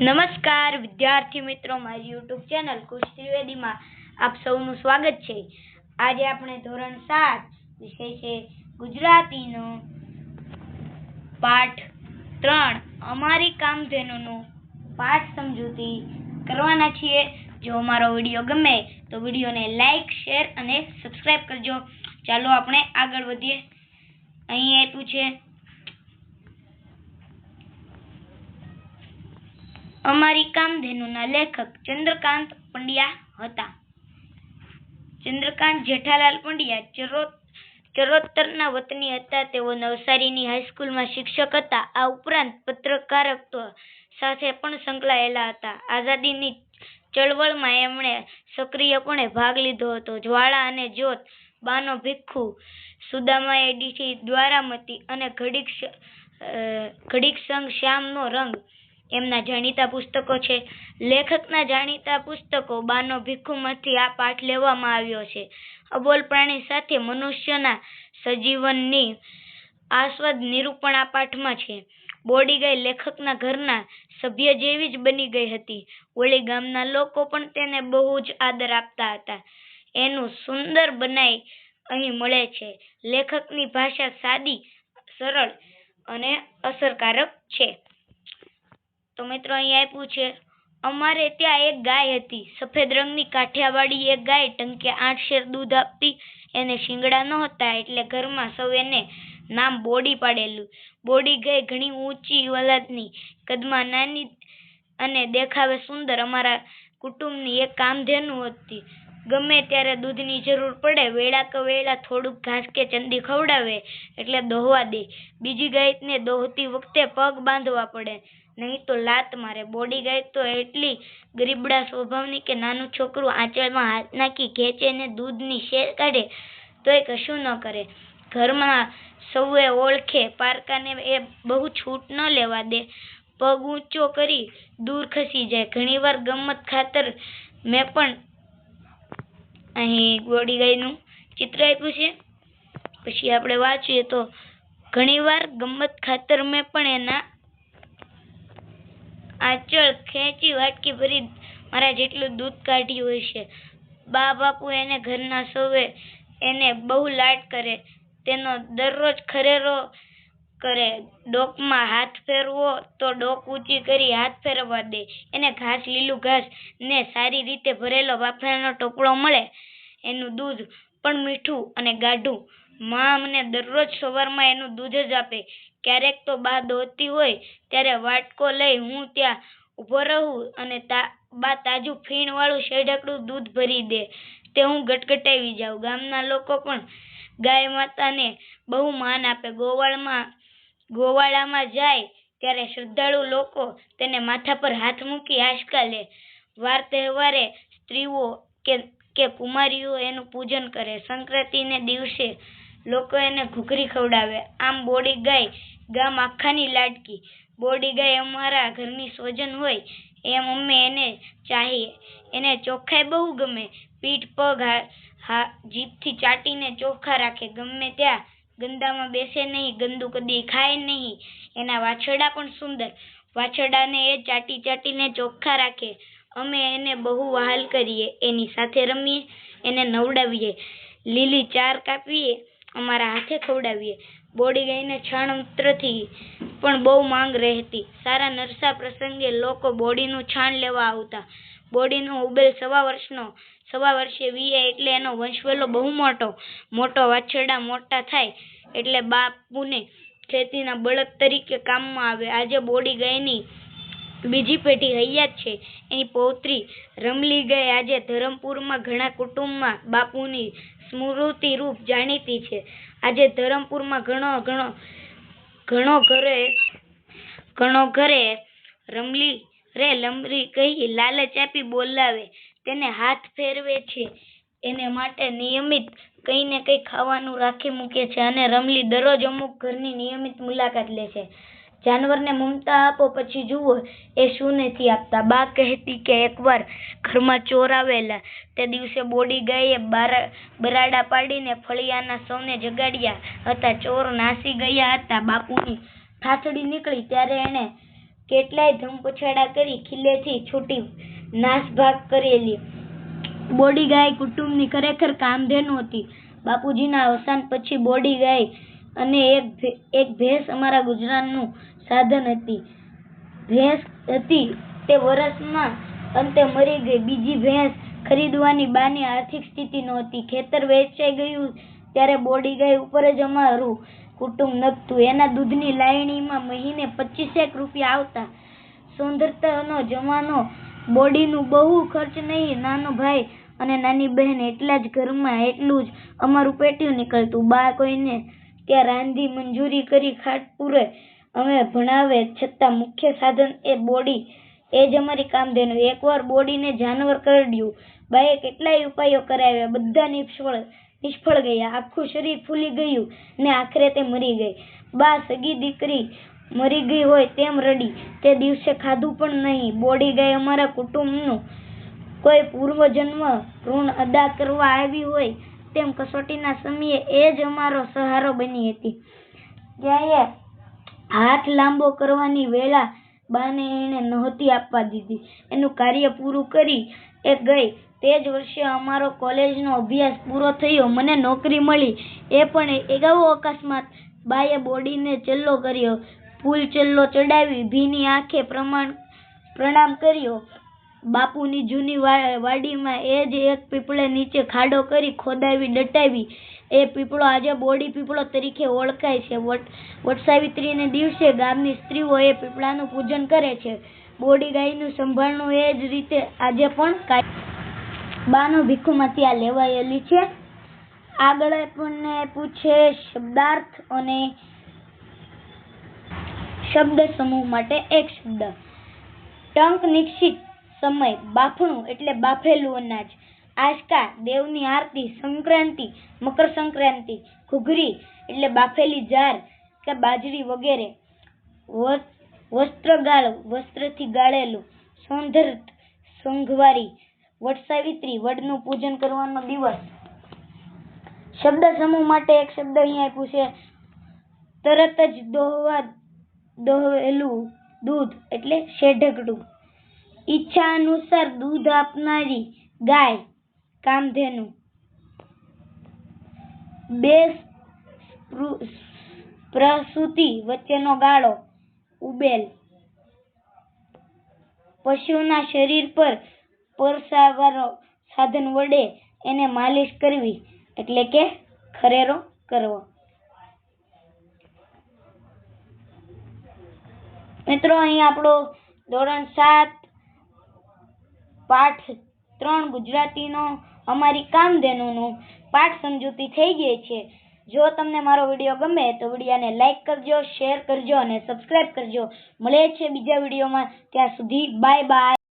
નમસ્કાર, વિદ્યાર્થી મિત્રો, મારી યુટ્યુબ ચેનલ કુશ ત્રિવેદીમાં આપ સૌનું સ્વાગત છે. આજે આપણે ધોરણ સાત, વિષય છે ગુજરાતીનો પાઠ ત્રણ. અમારી કામધેનુનો પાઠ સમજૂતી કરવાના છીએ. જો અમારો વીડિયો ગમે તો વિડીયોને લાઈક, શેર અને સબસ્ક્રાઈબ કરજો. ચાલો આપણે આગળ વધીએ. અહીં આપ્યું છે અમારી કામધેનુના લેખક ચંદ્રકાંત પંડ્યા હતા. ચંદ્રકાંત જેઠાલાલ પંડ્યા ચરોત, ચરોતરના વતની હતા. તેઓ નવસારીની હાઈસ્કૂલમાં શિક્ષક હતા. આ ઉપરાંત પત્રકારત્વ સાથે પણ સંકળાયેલા હતા. આઝાદીની ચળવળમાં એમણે સક્રિયપણે ભાગ લીધો હતો. જ્વાળા અને જ્યોત, બાનો ભીખુ, સુદામાએ ડીઠી દ્વારામતી અને ઘડીક ઘડીક સંગ શ્યામનો રંગ એમના જાણીતા પુસ્તકો છે. લેખકના જાણીતા પુસ્તકો બાનો ભીખુમાંથી આ પાઠ લેવામાં આવ્યો છે. અબોલ પ્રાણી સાથે મનુષ્યના સજીવનની આસ્વાદ નિરૂપણ આ પાઠમાં છે. બોડી ગાય લેખકના ઘરના સભ્ય જેવી જ બની ગઈ હતી. વળી ગામના લોકો પણ તેને બહુ જ આદર આપતા હતા. એનું સુંદર બનાઈ અહીં મળે છે. લેખકની ભાષા સાદી, સરળ અને અસરકારક છે. તો મિત્રો અહીં આપ્યું છે, અમારે ત્યાં એક ગાય હતી, સફેદ રંગની કાઠિયાવાડી એક ગાય ટંકે આઠ શેર દૂધ આપતી, એને શિંગડા નહોતા એટલે ઘરમાં સૌ એને નામ બોડી પાડેલું. બોડી ગાય ઘણી ઊંચી વલદની, કદમાં નાની અને દેખાવે સુંદર. અમારા કુટુંબની એક કામધેનુ હતી. ગમે ત્યારે દૂધની જરૂર પડે વેળા કે વેળા થોડુંક ઘાસ કે ચંદી ખવડાવે એટલે દોહવા દે. બીજી ગાયને દોહતી વખતે પગ બાંધવા પડે. નહીં તો લાત મારે. બોડી ગાય તો એટલી ગરીબડા સ્વભાવની કે નાનું છોકરું આંચળમાં હાથ નાખી ખેંચે ને દૂધની શેર કાઢે તોય કશું ન કરે. ઘરમાં સૌએ ઓળખે, પારકાને એ બહુ છૂટ ન લેવા દે. પગ ઊંચો કરી દૂર ખસી જાય. ઘણીવાર ગમત ખાતર મેં પણ અહીં ગોડી ગાયનું ચિત્ર આપ્યું છે. પછી આપણે વાંચીએ તો ઘણીવાર ગમત ખાતર મેં પણ એના આંચળ, ખેંચી, વાટકી ભરી મારા જેટલું દૂધ કાઢ્યું છે. બા બાપુ એને ઘરના સૌએ એને બહુ લાડ કરે. તેનો દરરોજ ખરેરો કરે. ડોકમાં હાથ ફેરવો તો ડોક ઊંચી કરી હાથ ફેરવવા દે. એને ઘાસ, લીલું ઘાસ ને સારી રીતે ભરેલો બાફરાનો ટોપલો મળે. એનું દૂધ પણ મીઠું અને ગાઢું માં અમને દરરોજ સવારમાં એનું દૂધ જ આપે. ક્યારેક તો બા દોહતી હોય, ત્યારે વાટકો લઈ હું ત્યાં ઊભો રહું અને બા તાજું ફીણવાળું શેઢકડું દૂધ ભરી દે. તે હું ગટગટાવી જાઉં. ગામના લોકો પણ ગાય માતાને બહુ માન આપે. ગોવાળમાં, ગોવાળામાં જાય ત્યારે શ્રદ્ધાળુ લોકો તેને માથા પર હાથ મૂકી આંચકા લે. વાર તહેવારે સ્ત્રીઓ કે કે કુમારીઓ એનું પૂજન કરે. સંક્રાંતિને દિવસે લોકો એને ઘૂઘરી ખવડાવે. આમ બોડી ગાય ગામ આખાની લાડકી. બોડી ગાય અમારા ઘરની સ્વજન હોય. એમ અમે એને ચાહીએ એને ચોખ્ખાઈ બહુ ગમે. પીઠ, પગ, હા- જીભથી ચાટીને ચોખ્ખા રાખે. ગમે ત્યાં ગંદામાં બેસે નહીં, ગંદુ કદી ખાય નહીં. એના વાછરડા પણ સુંદર. વાછરડાને એ ચાટી ચાટીને ચોખ્ખા રાખે. અમે એને બહુ વહાલ કરીએ, એની સાથે રમીએ, એને નવડાવીએ. લીલી ચાર કાપીએ, અમારા હાથે ખવડાવીએ. બોડી ગાયને છાણમૂત્રથી પણ બહુ માંગ રહેતી. સારા નરસા પ્રસંગે લોકો બોડીનું છાણ લેવા આવતા. બોડીનો ઉબેલ સવા વર્ષનો, સવા વર્ષે વીએ એટલે એનો વંશવેલો બહુ મોટો. મોટો વાછરડા મોટા થાય એટલે બાપુને ખેતીના બળદ તરીકે કામમાં આવે. આજે બોડી ગાયની બીજી પેઢી હૈયાત છે. એની પૌત્રી રમલી ગાય આજે ધરમપુરમાં ઘણા કુટુંબમાં બાપુની સ્મૃતિ રૂપ જાણીતી છે. આજે ધરમપુરમાં ઘણો ઘણો ઘણો ઘરે ઘણો ઘરે રમલી રે લમરી કહી લાલચ આપી બોલાવે. તેને હાથ ફેરવે છે. એને માટે નિયમિત કંઈ ને કંઈ ખાવાનું રાખી મૂકે છે અને રમલી દરરોજ અમુક ઘરની નિયમિત મુલાકાત લે છે. જાનવરને મમતા આપો, પછી જુઓ એ શું નથી આપતા. બા કહેતી કે એકવાર ઘરમાં ચોર આવેલા, તે દિવસે બોડી ગાયે બરાડા પાડીને ફળિયાના સૌને જગાડ્યા હતા. ચોર નાસી ગયા હતા. બાપુની થાથડી નીકળી ત્યારે એણે કેટલાય ધમપછાડા કરી ખીલેથી છૂટી નાસભાગ કરેલી. બોડી ગાય કુટુંબની ખરેખર કામધેનુ હતી. બાપુજીના અવસાન પછી બોડી ગાય અને એક એક ભેંસ અમારા ગુજરાતનું સાધન હતી. ભેંસ હતી તે વર્ષના અંતે મરી ગઈ. બીજી ભેંસ ખરીદવાની બાની આર્થિક સ્થિતિ નહોતી. ખેતર વેચાઈ ગયું ત્યારે બોડી ગાય ઉપર જ અમારું કુટુંબ નભતું એના દૂધની લાયણીમાં મહિને પચીસેક રૂપિયા આવતા. સુંદરતાનો જમાનો, બોડીનું બહુ ખર્ચ નહીં, નાનો ભાઈ અને નાની બહેન એટલા જ ઘરમાં, એટલું જ અમારું પેટ્યું નીકળતું. બા કોઈને ત્યાં રાંધી મંજૂરી કરી ખાટ પૂરે અમે ભણાવે છતાં મુખ્ય સાધન એ બોડી. એ જ અમારી કામધેનુ. એકવાર બોડીને જાનવર કરડ્યું. બાએ કેટલાય ઉપાયો કરાવ્યા. બધા નિષ્ફળ નિષ્ફળ ગયા. આખું શરીર ફૂલી ગયું ને આખરે તે મરી ગઈ. બા સગી દીકરી મરી ગઈ હોય તેમ રડી. તે દિવસે ખાધું પણ નહીં. બોડી ગાય અમારા કુટુંબનું કોઈ પૂર્વજન્મ ઋણ અદા કરવા આવી હોય તેમ કસોટીના સમયે એ જ અમારો સહારો બની હતી. ત્યારે હાથ લાંબો કરવાની વેળા બાને એણે નહોતી આપવા દીધી. એનું કાર્ય પૂરું કરી એ ગઈ. તે જ વર્ષે અમારો કોલેજનો અભ્યાસ પૂરો થયો. મને નોકરી મળી. એ પણ એગાવો અકસ્માત. બાએ બોડીને ચલ્લો કર્યો. ફૂલ ચલ્લો ચડાવી. ભીની આંખે પ્રમાણ પ્રણામ કર્યો. બાપુની જૂની વાડીમાં એ જ એક પીપળે નીચે ખાડો કરી ખોદાવી, દટાવી. એ પીપળો આજે બોડી પીપળો તરીકે ઓળખાય છે. વટ સાવિત્રીને દિવસે ગામની સ્ત્રીઓ એ પીપળાનું પૂજન કરે છે. બોડી ગાયનું સંભાળનું એ જ રીતે આજે પણ બાનો ભીખુમાંથી આ લેવાયેલી છે. આગળ આપણને પૂછે શબ્દાર્થ અને શબ્દ સમૂહ માટે એક શબ્દ. ટંક નિશ્ચિત સમય બાફણું એટલે બાફેલું અનાજ. આશકા દેવની આરતી, સંક્રાંતિ, મકર સંક્રાંતિ, ઘૂઘરી એટલે બાફેલી જાર કે બાજરી વગેરે. વસ્ત્રગાળ, વસ્ત્રથી ગાળેલું સૌંદર્ય સંઘવારી, વટ વડનું પૂજન કરવાનો દિવસ. શબ્દ સમૂહ માટે એક શબ્દ અહીંયા આપ્યું છે. તરત જ દોહવા દોહેલું દૂધ એટલે શેઢકડું. ઈચ્છા અનુસાર દૂધ આપનારી ગાય કામધેનુ. બે પ્રસૂતિ વચ્ચેનો ગાળો ઉબેલ. પશુના શરીર પર પરસાવારો સાધન વડે એને માલિશ કરવી એટલે કે ખરેરો કરવો. મિત્રો, અહીં આપણો ધોરણ સાત પાઠ ત્રણ ગુજરાતીનો અમારી કામધેનુનું પાઠ સમજૂતી થઈ ગઈ છે. જો તમને મારો વીડિયો ગમે તો વિડીયોને લાઈક કરજો, શેર કરજો અને સબસ્ક્રાઇબ કરજો. મળે છે બીજા વિડીયોમાં. ત્યાં સુધી બાય બાય.